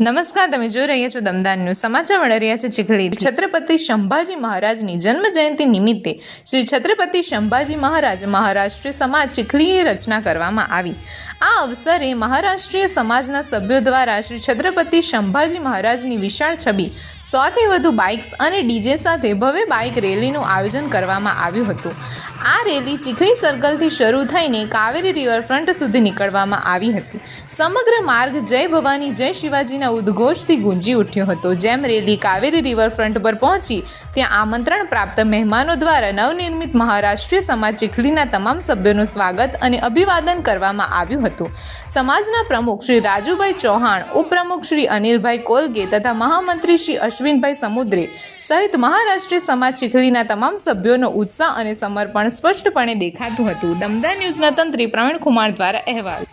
નમસ્કાર, તમે જોઈ રહ્યા છો દમદાર ન્યૂઝ. સમાચાર મળી રહ્યા છે ચીખલી. છત્રપતિ સંભાજી મહારાજની જન્મ જયંતિ નિમિત્તે શ્રી છત્રપતિ સંભાજી મહારાજ મહારાષ્ટ્રીય સમાજ ચીખલીએ રચના કરવામાં આવી. આ અવસરે મહારાષ્ટ્રીય સમાજના સભ્યો દ્વારા શ્રી છત્રપતિ સંભાજી મહારાજની વિશાળ છબી, સોથી વધુ બાઇક્સ અને ડીજે સાથે ભવ્ય બાઇક રેલીનું આયોજન કરવામાં આવ્યું હતું. આ રેલી ચીખલી સર્કલથી શરૂ થઈને કાવેરી રિવરફ્રન્ટ સુધી નીકળવામાં આવી હતી. સમગ્ર માર્ગ જય ભવાની, જય શિવાજીના ઉદ્ઘોષથી ગુંજી ઉઠ્યો હતો. જેમ રેલી કાવેરી રિવરફ્રન્ટ પર પહોંચી, ત્યાં આમંત્રણ પ્રાપ્ત મહેમાનો દ્વારા નવનિર્મિત મહારાષ્ટ્રીય સમાજ ચીખલીના તમામ સભ્યોનું સ્વાગત અને અભિવાદન કરવામાં આવ્યું હતું. સમાજના પ્રમુખ શ્રી રાજુભાઈ ચૌહાણ, ઉપપ્રમુખ શ્રી અનિલભાઈ કોલગે તથા મહામંત્રી શ્રી અશ્વિનભાઈ સમુદ્રે સહિત મહારાષ્ટ્રીય સમાજ ચીખલીના તમામ સભ્યોનો ઉત્સાહ અને સમર્પણ સ્પષ્ટપણે દેખાતું હતું. દમદાર ન્યૂઝના તંત્રી પ્રવીણ કુમાર દ્વારા અહેવાલ.